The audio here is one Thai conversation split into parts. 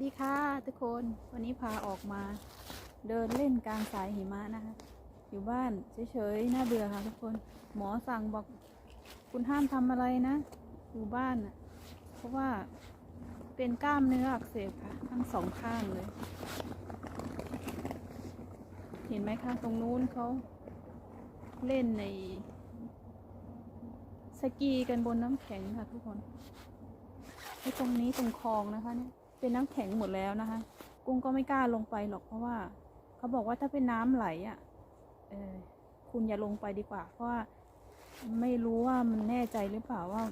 ดีค่ะทุกคนวันนี้พาออกมา เดินเล่นกลางสายหิมะนะคะ อยู่บ้านเฉยๆน่าเบื่อค่ะทุกคน หมอสั่งบอกคุณห้ามทำอะไรนะ อยู่บ้านนะเพราะว่าเป็นกล้ามเนื้ออักเสบค่ะ ทั้งสองข้างเลย เห็นไหมคะตรงนู้นเขาเล่นในสกีกันบนน้ำแข็งค่ะทุกคนไอ้ตรงนี้ตรงคลองนะคะเนี่ย เป็นน้ำแข็งหมดแล้วนะคะ กุ้งก็ไม่กล้าลงไปหรอกเพราะว่า เขาบอกว่าถ้าเป็นน้ำไหลอะเออคุณอย่าลงไปดีกว่า เพราะว่าไม่รู้ว่ามันแน่ใจหรือเปล่าว่า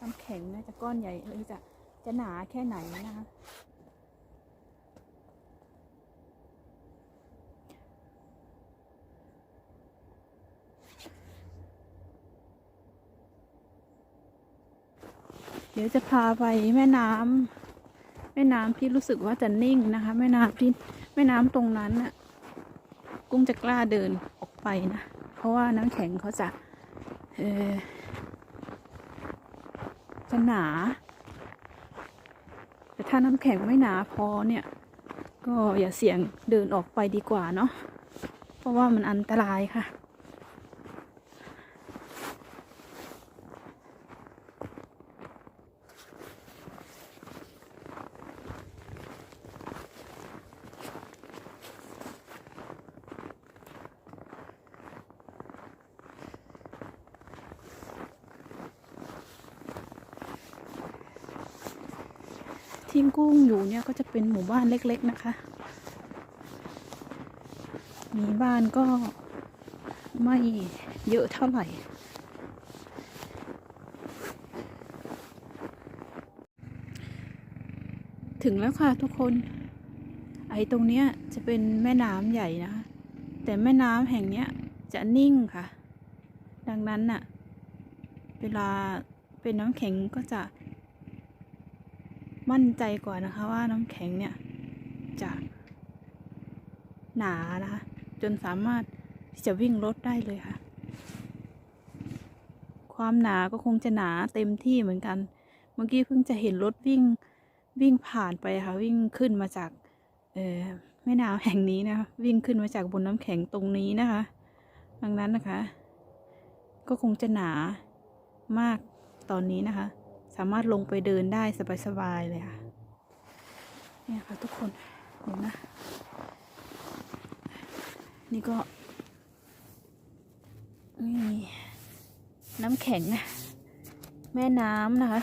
น้ำแข็งน่าจะก้อนใหญ่หรือจะจะหนาแค่ไหนนะคะเดี๋ยวจะพาไปแม่น้ำ ม่น้ำที่รู้สึกว่าจะนิ่งนะคะ แม่น้ำที่แม่น้ำตรงนั้นน่ะกุ้งจะกล้าเดินออกไปนะ เพราะว่าน้ำแข็งเขาจะเออจะหนา แต่ถ้าน้ำแข็งไม่หนาพอเนี่ย ก็อย่าเสี่ยงเดินออกไปดีกว่าเนาะเพราะว่ามันอันตรายค่ะ ที่กุ้งอยู่เนี่ยก็จะเป็นหมู่บ้านเล็ก ๆนะคะ มีบ้านก็ไม่เยอะเท่าไหร่ ถึงแล้วค่ะทุกคน ไอ้ตรงเนี้ยจะเป็นแม่น้ำใหญ่นะคะ แต่แม่น้ำแห่งเนี้ยจะนิ่งค่ะ ดังนั้นน่ะ เวลาเป็นน้ำแข็งก็จะ มั่นใจกว่านะคะว่าน้ำแข็งเนี่ยจะหนานะคะ จนสามารถที่จะวิ่งรถได้เลยค่ะ ความหนาก็คงจะหนาเต็มที่เหมือนกัน เมื่อกี้เพิ่งจะเห็นรถวิ่งวิ่งผ่านไปค่ะ วิ่งขึ้นมาจากเออแม่น้ำแห่งนี้นะคะวิ่งขึ้นมาจากบนน้ำแข็งตรงนี้นะคะ ดังนั้นนะคะ ก็คงจะหนามากตอนนี้นะคะ สามารถลงไปเดินได้สบายๆเลยค่ะเนี่ยค่ะทุกคนเดี๋ยวนะ นี่ก็นี่น้ำแข็งนะแม่น้ำนะคะ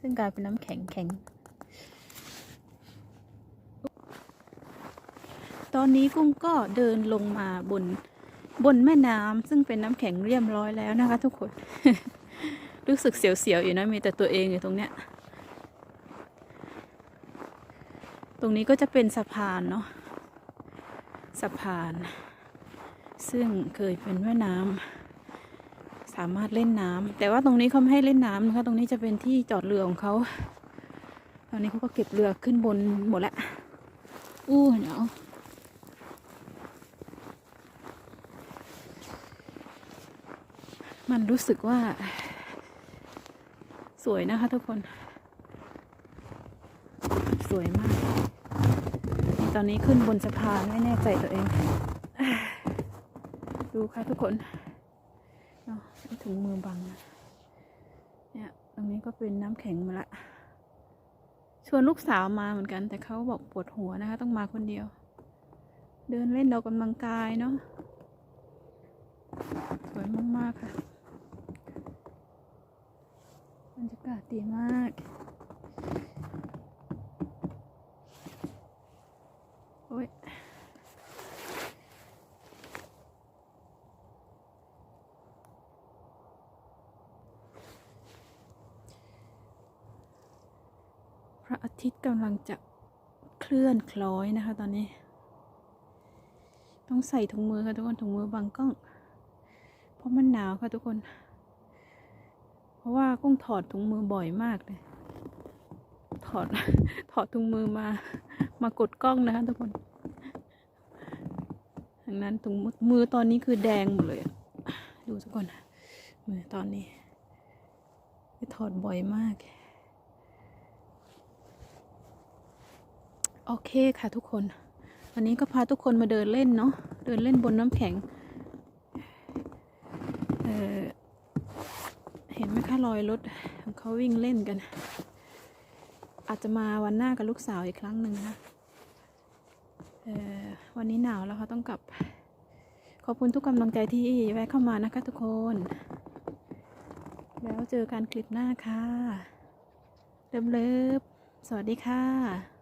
ซึ่งกลายเป็นน้ำแข็งแข็ง ตอนนี้กุ้งก็เดินลงมาบนบนแม่น้ำซึ่งเป็นน้ำแข็งเรียบร้อยแล้วนะคะ ทุกคน รู้สึกเสียวๆอยู่นะมีแต่ตัวเองอยู่ตรงเนี้ย ตรงนี้ก็จะเป็นสะพานเนาะสะพาน ซึ่งเคยเป็นแม่น้ำสามารถเล่นน้ำแต่ว่าตรงนี้เขาไม่ให้เล่นน้ำนะคะตรงนี้จะเป็นที่จอดเรือของเขาตอนนี้เขาก็เก็บเรือขึ้นบนหมดแล้วอู้หนาวมันรู้สึกว่า สวยนะคะทุกคน สวยมาก ตอนนี้ขึ้นบนสะพานไม่แน่ใจตัวเอง ดูค่ะทุกคนเนาะถุงมือบังนะเนี่ยตรงนี้ก็เป็นน้ำแข็งมาละชวนลูกสาวมาเหมือนกัน แต่เขาบอกปวดหัวนะคะ ต้องมาคนเดียว เดินเล่นออกกำลังกายเนาะสวยมาก ๆ ค่ะ บรรยากาศดีมาก โอ้ยพระอาทิตย์กำลังจะเคลื่อนคล้อยนะคะตอนนี้ ต้องใส่ถุงมือค่ะทุกคนถุงมือบังกล้อง เพราะมันหนาวค่ะทุกคน ราะว่ากุ้งถอดถุงมือบ่อยมากเลยถอดถอดถุงมือมามากดกล้องนะคะทุกคนดังนั้นถุงมือตอนนี้คือแดงหมดเลย ดูทุกคนมือตอนนี้ถอดบ่อยมาก โอเคค่ะทุกคน วันนี้ก็พาทุกคนมาเดินเล่นเนาะเดินเล่นบนน้ำแข็ง เออ เห็นไหมคะรอยรถเขาวิ่งเล่นกัน อาจจะมาวันหน้ากับลูกสาวอีกครั้งหนึ่งนะวันนี้หนาวแล้วเขาต้องกลับ ขอบคุณทุกกำลังใจที่แวะเข้ามานะคะทุกคน แล้วเจอกันคลิปหน้าค่ะเลิฟๆสวัสดีค่ะ